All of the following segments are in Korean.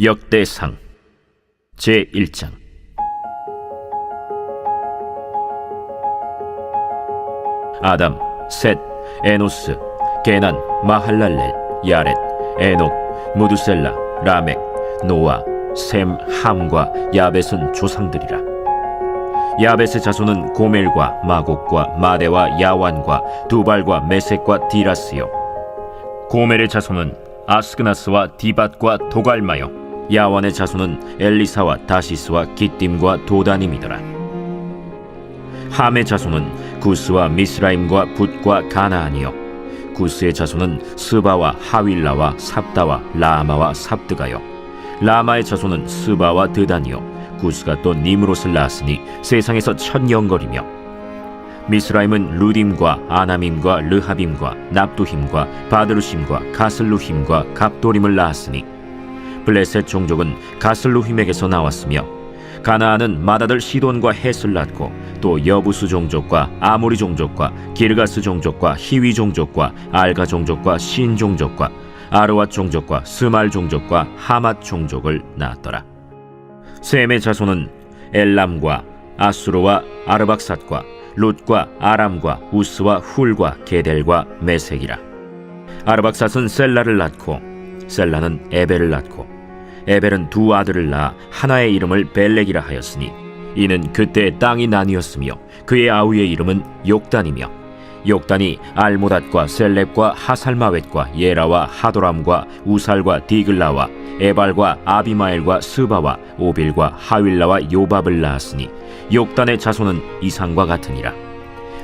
역대상 제1장 아담, 셋, 에노스, 게난, 마할랄렐, 야렛, 에녹, 무두셀라, 라멕, 노아, 셈, 함과 야벳은 조상들이라. 야벳의 자손은 고멜과 마곡과 마대와 야완과 두발과 메색과 디라스요. 고멜의 자손은 아스그나스와 디밧과 도갈마요. 야완의 자손은 엘리사와 다시스와 기띔과 도다님이더라. 함의 자손은 구스와 미스라임과 붓과 가나안이요. 구스의 자손은 스바와 하윌라와 삽다와 라마와 삽드가요. 라마의 자손은 스바와 드단이요. 구스가 또 니므롯을 낳았으니 세상에서 천영거리며 미스라임은 루딤과 아나밈과 르하빔과 납두힘과 바드루심과 가슬루힘과 갑도림을 낳았으니 블레셋 종족은 가슬루힘에게서 나왔으며 가나안은 마다들 시돈과 헷을 낳고 또 여부수 종족과 아모리 종족과 기르가스 종족과 히위 종족과 알가 종족과 신 종족과 아르와 종족과 스말 종족과 하맛 종족을 낳았더라. 셈의 자손은 엘람과 아수르와 아르박삿과 룻과 아람과 우스와 훌과 게델과 메색이라. 아르박삿은 셀라를 낳고 셀라는 에벨을 낳고 에벨은 두 아들을 낳아 하나의 이름을 벨렉이라 하였으니 이는 그때 땅이 나뉘었으며 그의 아우의 이름은 욕단이며 욕단이 알모닷과 셀렙과 하살마웻과 예라와 하도람과 우살과 디글라와 에발과 아비마엘과 스바와 오빌과 하윌라와 요밥을 낳았으니 욕단의 자손은 이상과 같으니라.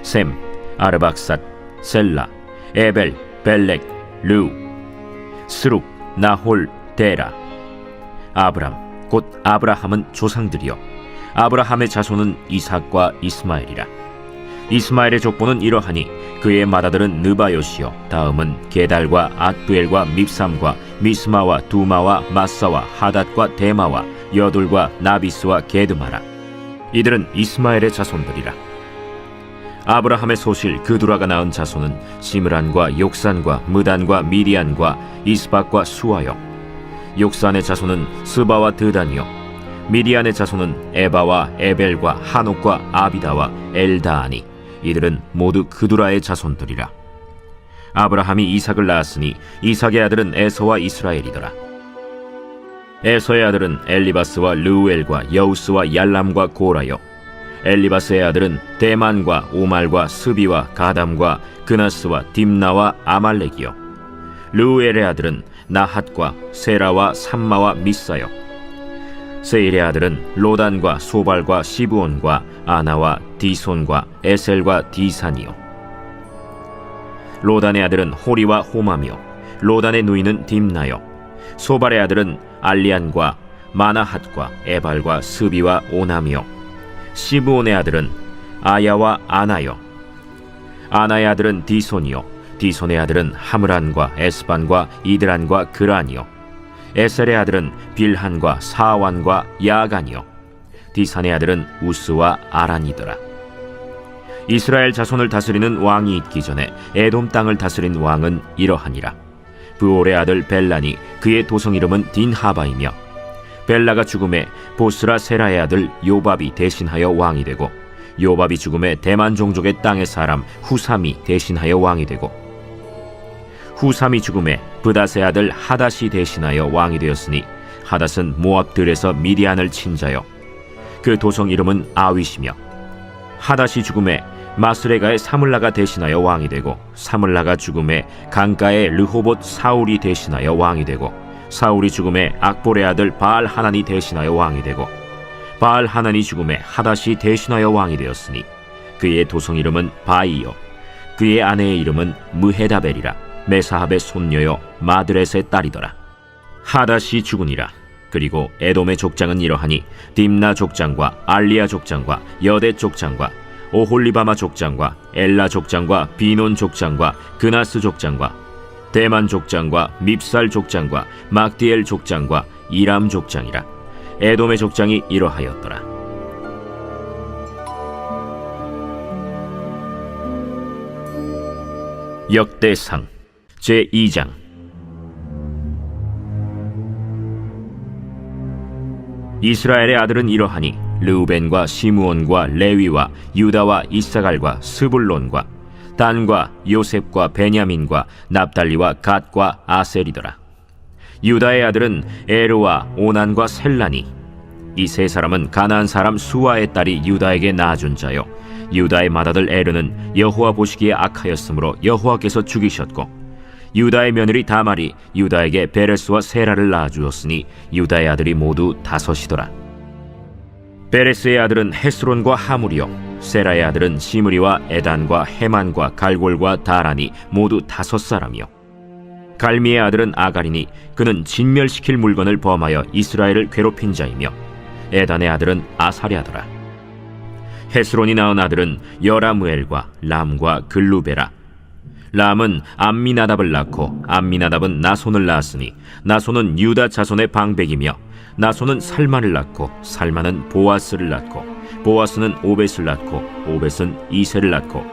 셈 아르박삿 셀라 에벨 벨렉 르 스룩 나홀 데라 아브람 곧 아브라함은 조상들이요. 아브라함의 자손은 이삭과 이스마엘이라. 이스마엘의 족보는 이러하니 그의 맏아들은 느바요시요. 다음은 게달과 앗부엘과 밉삼과 미스마와 두마와 마사와 하닷과 데마와 여둘과 나비스와 게드마라. 이들은 이스마엘의 자손들이라. 아브라함의 소실 그두라가 낳은 자손은 시므란과 욕산과 무단과 미디안과 이스박과 수아요 욕산의 자손은 스바와 드단이요. 미디안의 자손은 에바와 에벨과 한옥과 아비다와 엘다아니 이들은 모두 그두라의 자손들이라. 아브라함이 이삭을 낳았으니 이삭의 아들은 에서와 이스라엘이더라. 에서의 아들은 엘리바스와 르우엘과 여우스와 얄람과 고라요. 엘리바스의 아들은 대만과 오말과 스비와 가담과 그나스와 딥나와 아말렉이요. 르우엘의 아들은 나핫과 세라와 삼마와 미사요. 세일의 아들은 로단과 소발과 시브온과 아나와 디손과 에셀과 디산이요. 로단의 아들은 호리와 호마며 로단의 누이는 딥나요. 소발의 아들은 알리안과 마나핫과 에발과 스비와 오나미요. 시브온의 아들은 아야와 아나요. 아나의 아들은 디손이요 디손의 아들은 하므란과 에스반과 이드란과 그란이요. 에셀의 아들은 빌한과 사완과 야간이요. 디산의 아들은 우스와 아란이더라. 이스라엘 자손을 다스리는 왕이 있기 전에 에돔 땅을 다스린 왕은 이러하니라. 부올의 아들 벨란이 그의 도성 이름은 딘하바이며 벨라가 죽음에 보스라 세라의 아들 요밥이 대신하여 왕이 되고 요밥이 죽음에 대만 종족의 땅의 사람 후삼이 대신하여 왕이 되고 후삼이 죽음에 브닷의 아들 하닷이 대신하여 왕이 되었으니 하닷은 모압들에서 미디안을 친 자요. 그 도성 이름은 아윗이며 하닷이 죽음에 마스레가의 사물라가 대신하여 왕이 되고 사물라가 죽음에 강가의 르호봇 사울이 대신하여 왕이 되고 사울이 죽음에 악볼의 아들 바알 하나니 대신하여 왕이 되고 바알 하나니 죽음에 하닷이 대신하여 왕이 되었으니 그의 도성 이름은 바이요. 그의 아내의 이름은 무헤다벨이라 메사합의 손녀요 마드렛의 딸이더라. 하닷이 죽으니라. 그리고 에돔의 족장은 이러하니 딥나 족장과 알리아 족장과 여대 족장과 오홀리바마 족장과 엘라 족장과 비논 족장과 그나스 족장과 대만 족장과 밉살 족장과 막디엘 족장과 이람 족장이라. 에돔의 족장이 이러하였더라. 역대상 제2장. 이스라엘의 아들은 이러하니 르우벤과 시므온과 레위와 유다와 이사갈과 스불론과 단과 요셉과 베냐민과 납달리와 갓과 아셀이더라. 유다의 아들은 에르와 오난과 셀라니 이 세 사람은 가나안 사람 수아의 딸이 유다에게 낳아준 자요. 유다의 맏아들 에르는 여호와 보시기에 악하였으므로 여호와께서 죽이셨고 유다의 며느리 다말이 유다에게 베레스와 세라를 낳아주었으니 유다의 아들이 모두 다섯이더라. 베레스의 아들은 헤스론과 하물이요 세라의 아들은 시므리와 에단과 헤만과 갈골과 다란이 모두 다섯 사람이요. 갈미의 아들은 아가리니 그는 진멸시킬 물건을 범하여 이스라엘을 괴롭힌 자이며 에단의 아들은 아사랴더라. 헤스론이 낳은 아들은 여라무엘과 람과 글루베라 람은 암미나답을 낳고 암미나답은 나손을 낳았으니 나손은 유다 자손의 방백이며 나손은 살마를 낳고 살마는 보아스를 낳고 보아스는 오벳을 낳고 오벳은 이세를 낳고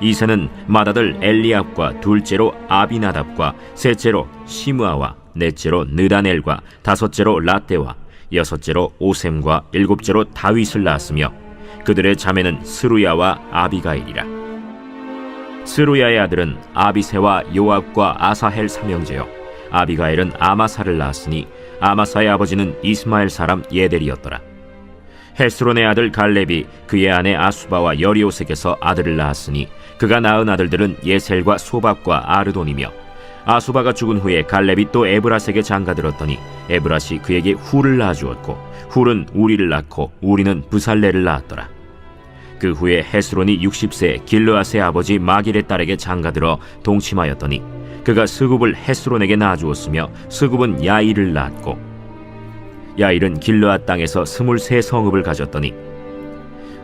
이세는 맏아들 엘리압과 둘째로 아비나답과 셋째로 시므아와 넷째로 느다넬과 다섯째로 라떼와 여섯째로 오셈과 일곱째로 다윗을 낳았으며 그들의 자매는 스루야와 아비가일이라 스루야의 아들은 아비세와 요압과 아사헬 삼형제요. 아비가일은 아마사를 낳았으니 아마사의 아버지는 이스마엘 사람 예델이었더라. 헤스론의 아들 갈렙이 그의 아내 아수바와 여리오색에서 아들을 낳았으니 그가 낳은 아들들은 예셀과 소박과 아르돈이며 아수바가 죽은 후에 갈렙이 또 에브라색에 장가들었더니 에브라시 그에게 훌을 낳아주었고 훌은 우리를 낳고 우리는 부살레를 낳았더라 그 후에 헤스론이 60세 길르앗의 아버지 마길의 딸에게 장가들어 동침하였더니 그가 스굽을 헤스론에게 낳아주었으며 스굽은 야일을 낳았고 야일은 길르앗 땅에서 스물세 성읍을 가졌더니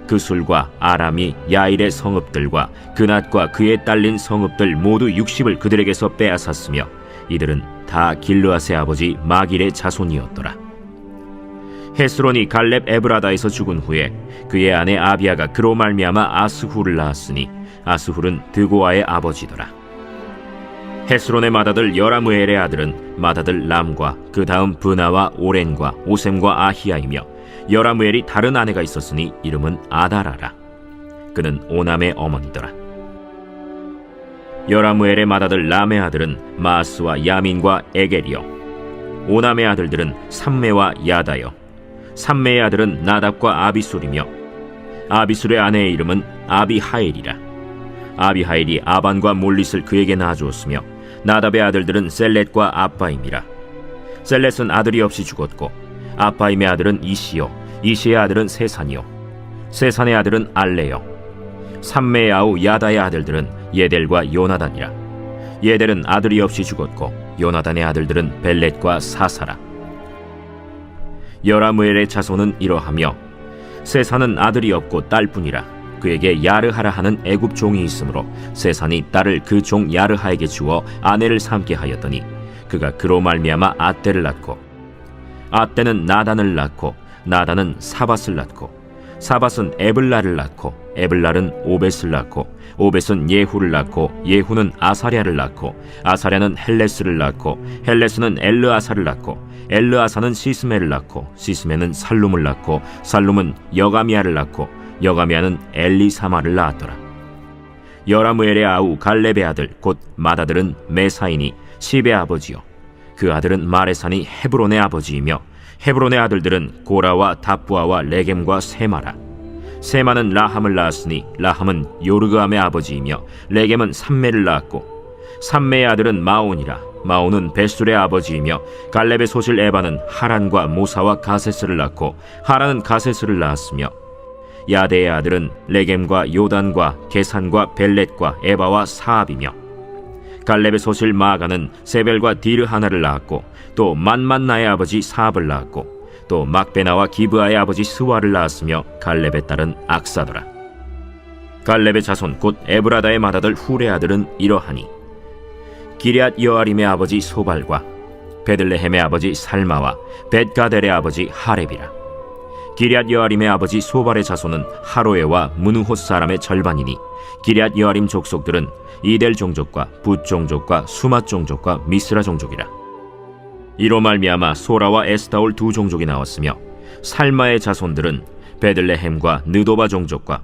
그 술과 아람이 야일의 성읍들과 그낫과 그에 딸린 성읍들 모두 60을 그들에게서 빼앗았으며 이들은 다 길르앗의 아버지 마길의 자손이었더라. 헤스론이 갈렙 에브라다에서 죽은 후에 그의 아내 아비아가 그로 말미암아 아스후를 낳았으니 아스훌은 드고아의 아버지더라. 헤스론의 맏아들 여라무엘의 아들은 맏아들 람과 그 다음 브나와 오렌과 오셈과 아히야이며 여라무엘이 다른 아내가 있었으니 이름은 아다라라. 그는 오남의 어머니더라. 여라무엘의 맏아들 람의 아들은 마스와 야민과 에겔이요. 오남의 아들들은 삼메와 야다요. 삼메의 아들은 나답과 아비술이며 아비술의 아내의 이름은 아비하엘이라. 아비하엘이 아반과 몰릿을 그에게 낳아주었으며 나답의 아들들은 셀렛과 아빠임이라. 셀렛은 아들이 없이 죽었고 아빠임의 아들은 이시요, 이시의 아들은 세산이요, 세산의 아들은 알레요. 삼메의 아우 야다의 아들들은 예델과 요나단이라. 예델은 아들이 없이 죽었고 요나단의 아들들은 벨렛과 사사라. 여라무엘의 자손은 이러하며 세산은 아들이 없고 딸뿐이라 그에게 야르하라 하는 애굽 종이 있으므로 세산이 딸을 그 종 야르하에게 주어 아내를 삼게 하였더니 그가 그로 말미암아 아떼를 낳고 아떼는 나단을 낳고 나단은 사밧을 낳고 사밧은 에블라를 낳고 에블랄은 오벳을 낳고 오벳은 예후를 낳고 예후는 아사랴를 낳고 아사랴는 헬레스를 낳고 헬레스는 엘르아사를 낳고 엘르아사는 시스메를 낳고 시스메는 살룸을 낳고 살룸은 여가미아를 낳고 여가미아는 엘리사마를 낳았더라. 여라무엘의 아우 갈렙의 아들 곧 맏아들은 메사이니 시베 아버지요. 그 아들은 마레산이 헤브론의 아버지이며 헤브론의 아들들은 고라와 다부아와 레겜과 세마라. 세마는 라함을 낳았으니 라함은 요르그암의 아버지이며 레겜은 삼메를 낳았고 삼메의 아들은 마온이라 마온은 베술의 아버지이며 갈렙의 소실 에바는 하란과 모사와 가세스를 낳고 하란은 가세스를 낳았으며 야데의 아들은 레겜과 요단과 게산과 벨렛과 에바와 사압이며 갈렙의 소실 마가는 세벨과 디르 하나를 낳았고 또 만만나의 아버지 사압을 낳았고 또 막베나와 기브아의 아버지 스와를 낳았으며 갈렙의 딸은 악사더라. 갈렙의 자손 곧 에브라다의 맏아들 훌의 아들은 이러하니 기리앗 여아림의 아버지 소발과 베들레헴의 아버지 살마와 벳가델의 아버지 하렙이라. 기리앗 여아림의 아버지 소발의 자손은 하로에와 무누호 사람의 절반이니 기리앗 여아림 족속들은 이델 종족과 붓 종족과 수마 종족과 미스라 종족이라. 이로 말미암아 소라와 에스타올 두 종족이 나왔으며 살마의 자손들은 베들레헴과 느도바 종족과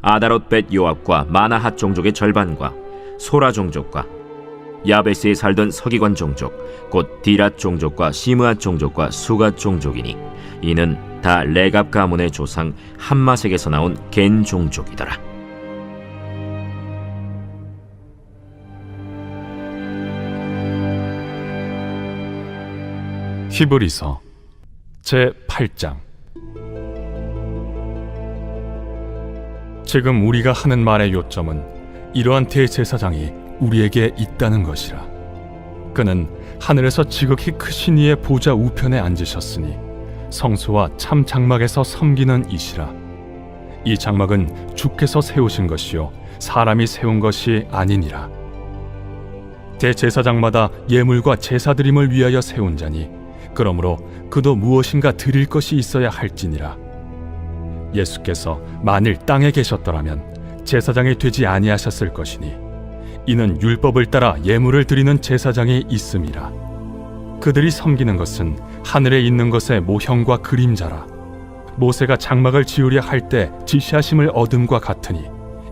아다롯 벳 요압과 마나핫 종족의 절반과 소라 종족과 야베스에 살던 서기관 종족 곧 디랏 종족과 시므앗 종족과 수갓 종족이니 이는 다 레갑 가문의 조상 함마색에서 나온 겐 종족이더라. 히브리서 제 8장 지금 우리가 하는 말의 요점은 이러한 대제사장이 우리에게 있다는 것이라. 그는 하늘에서 지극히 크신 이의 보좌 우편에 앉으셨으니 성소와 참 장막에서 섬기는 이시라. 이 장막은 주께서 세우신 것이요 사람이 세운 것이 아니니라. 대제사장마다 예물과 제사드림을 위하여 세운 자니 그러므로 그도 무엇인가 드릴 것이 있어야 할지니라. 예수께서 만일 땅에 계셨더라면 제사장이 되지 아니하셨을 것이니 이는 율법을 따라 예물을 드리는 제사장이 있음이라 그들이 섬기는 것은 하늘에 있는 것의 모형과 그림자라 모세가 장막을 지으려 할 때 지시하심을 얻음과 같으니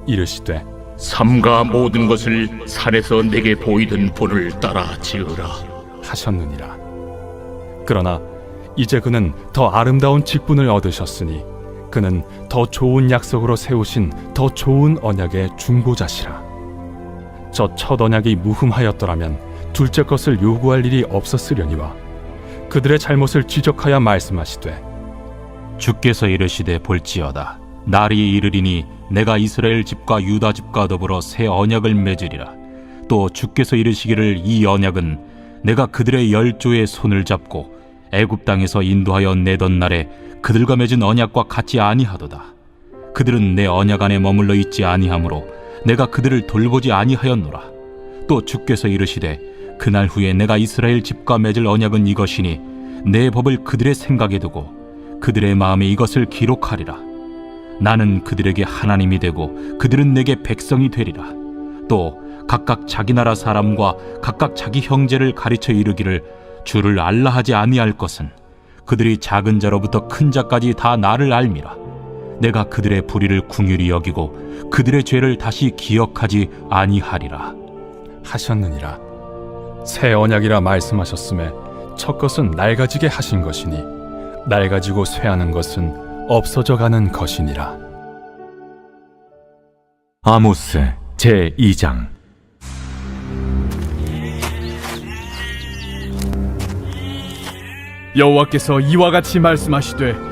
이르시되 삼가 모든 것을 산에서 내게 보이던 본을 따라 지으라. 하셨느니라. 그러나 이제 그는 더 아름다운 직분을 얻으셨으니 그는 더 좋은 약속으로 세우신 더 좋은 언약의 중보자시라. 저 첫 언약이 무흠하였더라면 둘째 것을 요구할 일이 없었으려니와 그들의 잘못을 지적하여 말씀하시되 주께서 이르시되 볼지어다. 날이 이르리니 내가 이스라엘 집과 유다 집과 더불어 새 언약을 맺으리라. 또 주께서 이르시기를 이 언약은 내가 그들의 열조의 손을 잡고 애굽 땅에서 인도하여 내던 날에 그들과 맺은 언약과 같지 아니하도다. 그들은 내 언약 안에 머물러 있지 아니하므로 내가 그들을 돌보지 아니하였노라 또 주께서 이르시되 그날 후에 내가 이스라엘 집과 맺을 언약은 이것이니 내 법을 그들의 생각에 두고 그들의 마음에 이것을 기록하리라. 나는 그들에게 하나님이 되고 그들은 내게 백성이 되리라. 또 각각 자기 나라 사람과 각각 자기 형제를 가르쳐 이르기를 주를 알라 하지 아니할 것은 그들이 작은 자로부터 큰 자까지 다 나를 알미라. 내가 그들의 불의를 궁휼히 여기고 그들의 죄를 다시 기억하지 아니하리라. 하셨느니라. 새 언약이라 말씀하셨음에 첫 것은 낡아지게 하신 것이니 낡아지고 쇠하는 것은 없어져 가는 것이니라. 아모스 제 2장 여호와께서 이와 같이 말씀하시되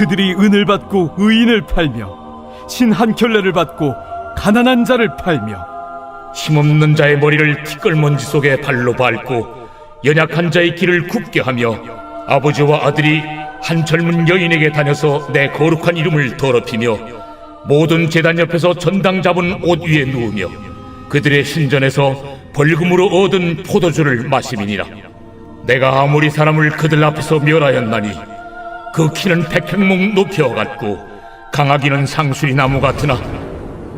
그들이 은을 받고 의인을 팔며 신 한 켤레를 받고 가난한 자를 팔며 힘없는 자의 머리를 티끌먼지 속에 발로 밟고 연약한 자의 길을 굽게 하며 아버지와 아들이 한 젊은 여인에게 다녀서 내 거룩한 이름을 더럽히며 모든 제단 옆에서 전당 잡은 옷 위에 누우며 그들의 신전에서 벌금으로 얻은 포도주를 마심이니라. 내가 아무리 사람을 그들 앞에서 멸하였나니 그 키는 백행목 높여 같고 강하기는 상수리 나무 같으나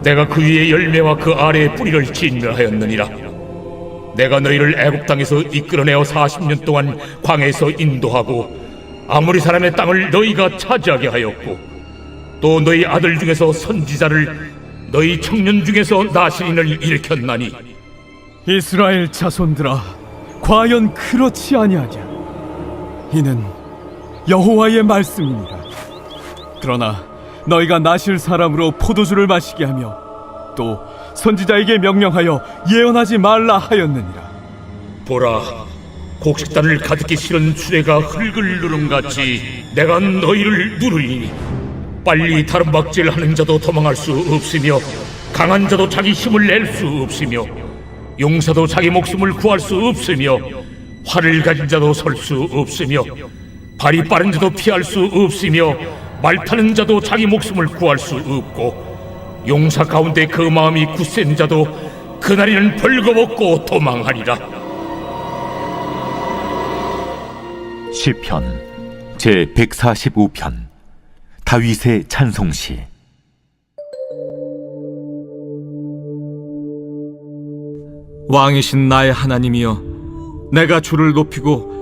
내가 그 위에 열매와 그 아래에 뿌리를 진멸하였느니라. 내가 너희를 애굽 땅에서 이끌어내어 40년 동안 광야에서 인도하고 아무리 사람의 땅을 너희가 차지하게 하였고 또 너희 아들 중에서 선지자를 너희 청년 중에서 나신인을 일으켰나니 이스라엘 자손들아 과연 그렇지 아니하냐 이는 여호와의 말씀이니라. 그러나 너희가 나실 사람으로 포도주를 마시게 하며 또 선지자에게 명령하여 예언하지 말라 하였느니라. 보라 곡식단을 가득히 실은 수레가 흙을 누름같이 내가 너희를 누르리니 빨리 다른 박질하는 자도 도망할 수 없으며 강한 자도 자기 힘을 낼 수 없으며 용사도 자기 목숨을 구할 수 없으며 활을 가진 자도 설 수 없으며 발이 빠른 자도 피할 수 없으며 말 타는 자도 자기 목숨을 구할 수 없고 용사 가운데 그 마음이 굳센 자도 그날에는 벌거벗고 도망하리라. 시편 제 145편 다윗의 찬송시. 왕이신 나의 하나님이여 내가 주를 높이고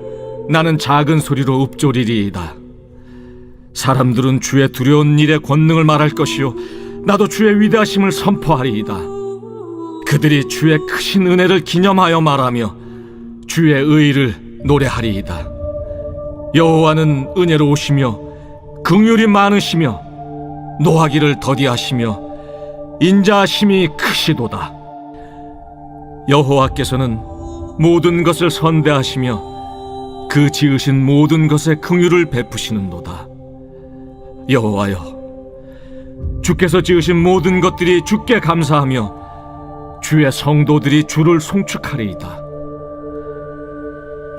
나는 작은 소리로 읊조리리이다. 사람들은 주의 두려운 일의 권능을 말할 것이요 나도 주의 위대하심을 선포하리이다. 그들이 주의 크신 은혜를 기념하여 말하며 주의 의를 노래하리이다. 여호와는 은혜로우시며 긍휼이 많으시며 노하기를 더디하시며 인자하심이 크시도다. 여호와께서는 모든 것을 선대하시며 그 지으신 모든 것에 긍휼을 베푸시는도다. 여호와여, 주께서 지으신 모든 것들이 주께 감사하며 주의 성도들이 주를 송축하리이다.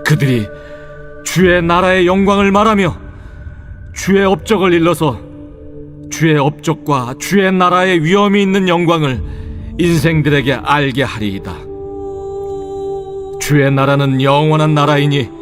그들이 주의 나라의 영광을 말하며 주의 업적을 일러서 주의 업적과 주의 나라의 위엄이 있는 영광을 인생들에게 알게 하리이다. 주의 나라는 영원한 나라이니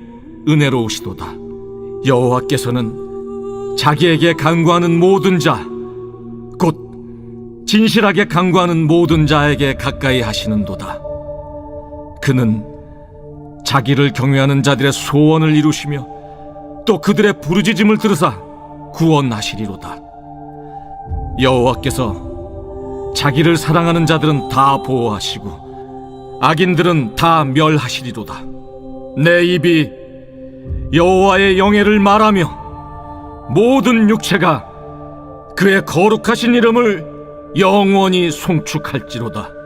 은혜로우시도다. 여호와께서는 자기에게 간구하는 모든 자, 곧 진실하게 간구하는 모든 자에게 가까이 하시는도다. 그는 자기를 경외하는 자들의 소원을 이루시며 또 그들의 부르짖음을 들으사 구원하시리로다. 여호와께서 자기를 사랑하는 자들은 다 보호하시고 악인들은 다 멸하시리로다. 내 입이 여호와의 영예를 말하며 모든 육체가 그의 거룩하신 이름을 영원히 송축할지로다.